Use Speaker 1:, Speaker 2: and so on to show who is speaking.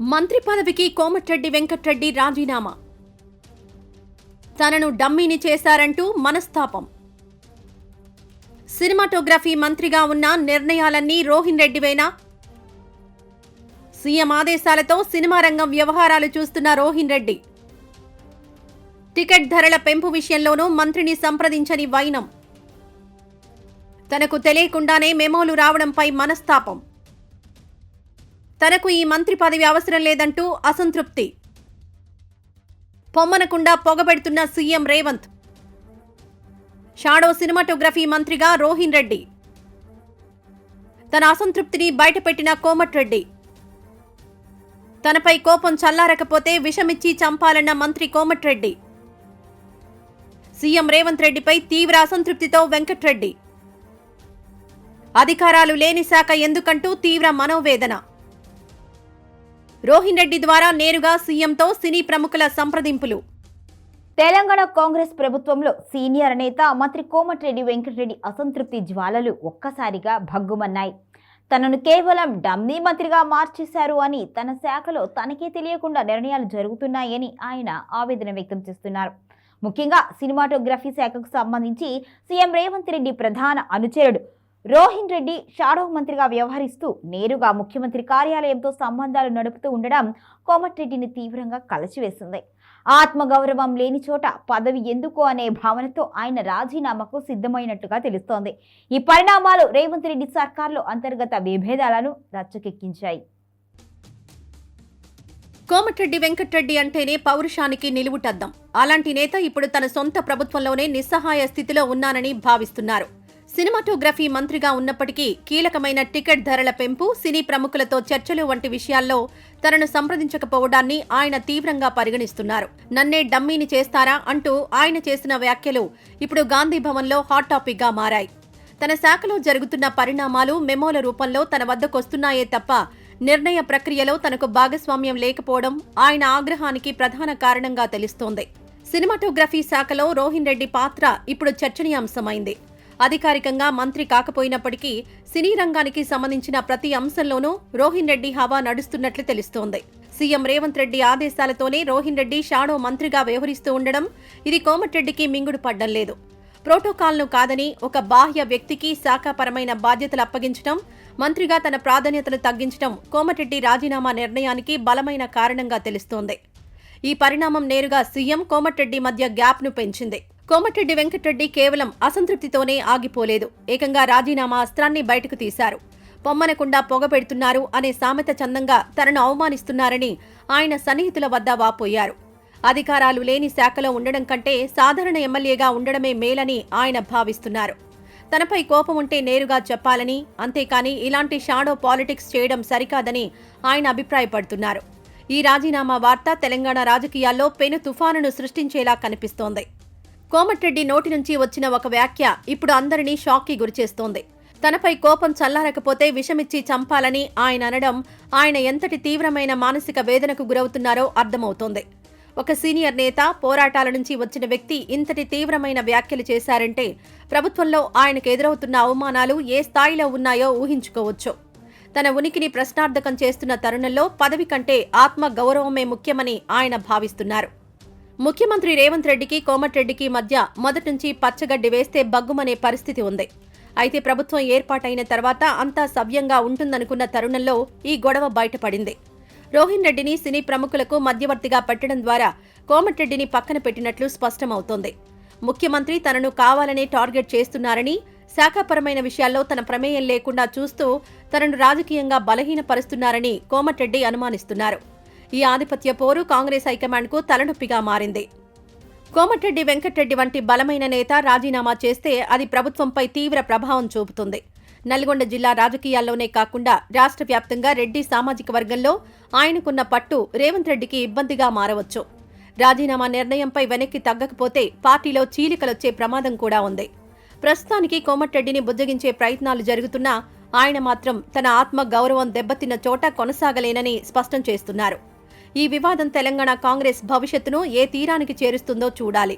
Speaker 1: మంత్రి పదవికి కోమటిరెడ్డి వెంకట్రెడ్డి రాజీనామా? తనను డమ్మీని చేశారంటూ మనస్తాపం. సినిమాటోగ్రఫీ మంత్రిగా ఉన్న నిర్ణయాలన్నీ రోహిన్ రెడ్డివేనా? సీఎం ఆదేశాలతో సినిమా రంగం వ్యవహారాలు చూస్తున్న రోహిన్ రెడ్డి. టికెట్ ధరల పెంపు విషయంలోనూ మంత్రిని సంప్రదించని వైనం. తనకు తెలియకుండానే మెమోలు రావడంపై మనస్తాపం. తనకు ఈ మంత్రి పదవి అవసరం లేదంటూ అసంతృప్తి. పొమ్మనకుండా పొగబెడుతున్న సీఎం రేవంత్. షాడో సినిమాటోగ్రఫీ మంత్రిగా రోహిన్ రెడ్డి. తన అసంతృప్తిని బయటపెట్టిన కోమటిరెడ్డి తనపై కోపం చల్లారకపోతే విషమిచ్చి చంపాలన్న మంత్రి కోమటిరెడ్డి సీఎం రేవంత్ రెడ్డిపై తీవ్ర అసంతృప్తితో వెంకట్రెడ్డి అధికారాలు లేని శాఖ ఎందుకంటూ తీవ్ర మనోవేదన. రోహిన్ రెడ్డి ద్వారా నేరుగా సీఎంతో సినీ ప్రముఖుల సంప్రదింపులు.
Speaker 2: తెలంగాణ కాంగ్రెస్ ప్రభుత్వంలో సీనియర్ నేత మంత్రి కోమటిరెడ్డి వెంకటరెడ్డి అసంతృప్తి జ్వాలలు ఒక్కసారిగా భగ్గుమన్నాయి. తనను కేవలం డమ్మీ మంత్రిగా మార్చేశారు అని తన శాఖలో తనకే తెలియకుండా నిర్ణయాలు జరుగుతున్నాయని ఆయన ఆవేదన వ్యక్తం చేస్తున్నారు. ముఖ్యంగా సినిమాటోగ్రఫీ శాఖకు సంబంధించి సీఎం రేవంత్ రెడ్డి ప్రధాన అనుచరుడు రోహిన్ రెడ్డి షాడో మంత్రిగా వ్యవహరిస్తూ నేరుగా ముఖ్యమంత్రి కార్యాలయంతో సంబంధాలు నడుపుతూ ఉండడం కోమటిరెడ్డిని తీవ్రంగా కలచివేసింది. ఆత్మగౌరవం లేని చోట పదవి ఎందుకు అనే భావనతో ఆయన రాజీనామాకు సిద్ధమైనట్టుగా తెలుస్తోంది. ఈ పరిణామాలు రేవంత్ రెడ్డి సర్కార్లో అంతర్గత విభేదాలను రచ్చకెక్కించాయి.
Speaker 1: కోమటిరెడ్డి వెంకట్రెడ్డి అంటేనే పౌరుషానికి నిలువుటద్దం. అలాంటి నేత ఇప్పుడు తన సొంత ప్రభుత్వంలోనే నిస్సహాయ స్థితిలో ఉన్నానని భావిస్తున్నారు. సినిమాటోగ్రఫీ మంత్రిగా ఉన్నప్పటికీ కీలకమైన టికెట్ ధరల పెంపు సినీ ప్రముఖులతో చర్చలు వంటి విషయాల్లో తనను సంప్రదించకపోవడాన్ని ఆయన తీవ్రంగా పరిగణిస్తున్నారు. నన్నే డమ్మీని చేస్తారా అంటూ ఆయన చేసిన వ్యాఖ్యలు ఇప్పుడు గాంధీ భవన్లో హాట్ టాపిక్గా మారాయి. తన శాఖలో జరుగుతున్న పరిణామాలు మెమోల రూపంలో తన వద్దకొస్తున్నాయే తప్ప నిర్ణయ ప్రక్రియలో తనకు భాగస్వామ్యం లేకపోవడం ఆయన ఆగ్రహానికి ప్రధాన కారణంగా తెలుస్తోంది. సినిమాటోగ్రఫీ శాఖలో రోహిన్ రెడ్డి పాత్ర ఇప్పుడు చర్చనీయాంశమైంది. అధికారికంగా మంత్రి కాకపోయినప్పటికీ సినీ రంగానికి సంబంధించిన ప్రతి అంశంలోనూ రోహిన్ రెడ్డి హవా నడుస్తున్నట్లు తెలుస్తోంది. సీఎం రేవంత్ రెడ్డి ఆదేశాలతోనే రోహిన్ రెడ్డి షాడో మంత్రిగా వ్యవహరిస్తూ ఉండడం ఇది కోమటిరెడ్డికి మింగుడు పడ్డం లేదు. ప్రోటోకాల్ను కాదని ఒక బాహ్య వ్యక్తికి శాఖాపరమైన బాధ్యతలు అప్పగించడం మంత్రిగా తన ప్రాధాన్యతలు తగ్గించడం కోమటిరెడ్డి రాజీనామా నిర్ణయానికి బలమైన కారణంగా తెలుస్తోంది. ఈ పరిణామం నేరుగా సీఎం కోమటిరెడ్డి మధ్య గ్యాప్ను పెంచింది. కోమటిరెడ్డి వెంకటరెడ్డి కేవలం అసంతృప్తితోనే ఆగిపోలేదు. ఏకంగా రాజీనామా అస్త్రాన్ని బయటకు తీశారు. పొమ్మనకుండా పొగ పెడుతున్నారు అనే సామెత చందంగా తనను అవమానిస్తున్నారని ఆయన సన్నిహితుల వద్ద వాపోయారు. అధికారాలు లేని శాఖలో ఉండడం కంటే సాధారణ ఎమ్మెల్యేగా ఉండడమే మేలని ఆయన భావిస్తున్నారు. తనపై కోపం ఉంటే నేరుగా చెప్పాలని అంతేకాని ఇలాంటి షాడో పాలిటిక్స్ చేయడం సరికాదని ఆయన అభిప్రాయపడుతున్నారు. ఈ రాజీనామా వార్త తెలంగాణ రాజకీయాల్లో పెను తుఫానును సృష్టించేలా కనిపిస్తోంది. కోమటిరెడ్డి నోటి నుంచి వచ్చిన ఒక వ్యాఖ్య ఇప్పుడు అందరినీ షాక్కి గురిచేస్తోంది. తనపై కోపం చల్లారకపోతే విషమిచ్చి చంపాలని ఆయన అనడం ఆయన ఎంతటి తీవ్రమైన మానసిక వేదనకు గురవుతున్నారో అర్థమవుతోంది. ఒక సీనియర్ నేత పోరాటాల నుంచి వచ్చిన వ్యక్తి ఇంతటి తీవ్రమైన వ్యాఖ్యలు చేశారంటే ప్రభుత్వంలో ఆయనకు ఎదురవుతున్న అవమానాలు ఏ స్థాయిలో ఉన్నాయో ఊహించుకోవచ్చు. తన ఉనికిని ప్రశ్నార్థకం చేస్తున్న తరుణంలో పదవి కంటే ఆత్మ గౌరవమే ముఖ్యమని ఆయన భావిస్తున్నారు. ముఖ్యమంత్రి రేవంత్ రెడ్డికి కోమటిరెడ్డికి మధ్య మొదటి నుంచి పచ్చగడ్డి వేస్తే బగ్గుమనే పరిస్థితి ఉంది. అయితే ప్రభుత్వం ఏర్పాటైన తర్వాత అంతా సవ్యంగా ఉంటుందనుకున్న తరుణంలో ఈ గొడవ బయటపడింది. రోహిన్ రెడ్డిని సినీ ప్రముఖులకు మధ్యవర్తిగా పెట్టడం ద్వారా కోమటిరెడ్డిని పక్కన పెట్టినట్లు స్పష్టమవుతోంది. ముఖ్యమంత్రి తనను కావాలనే టార్గెట్ చేస్తున్నారని శాఖాపరమైన విషయాల్లో తన ప్రమేయం లేకుండా చూస్తూ తనను రాజకీయంగా బలహీనపరుస్తున్నారని కోమటిరెడ్డి అనుమానిస్తున్నారు. ఈ ఆధిపత్య పోరు కాంగ్రెస్ హైకమాండ్కు తలనొప్పిగా మారింది. కోమటిరెడ్డి వెంకటరెడ్డి వంటి బలమైన నేత రాజీనామా చేస్తే అది ప్రభుత్వంపై తీవ్ర ప్రభావం చూపుతుంది. నల్గొండ జిల్లా రాజకీయాల్లోనే కాకుండా రాష్ట్ర వ్యాప్తంగా రెడ్డి సామాజిక వర్గంలో ఆయనకున్న పట్టు రేవంత్ రెడ్డికి ఇబ్బందిగా మారవచ్చు. రాజీనామా నిర్ణయంపై వెనక్కి తగ్గకపోతే పార్టీలో చీలికలొచ్చే ప్రమాదం కూడా ఉంది. ప్రస్తుతానికి కోమటిరెడ్డిని బుజ్జగించే ప్రయత్నాలు జరుగుతున్నా ఆయన మాత్రం తన ఆత్మ గౌరవం దెబ్బతిన్న చోట కొనసాగలేనని స్పష్టం చేస్తున్నారు. ఈ వివాదం తెలంగాణ కాంగ్రెస్ భవిష్యత్తును ఏ తీరానికి చేరుస్తుందో చూడాలి.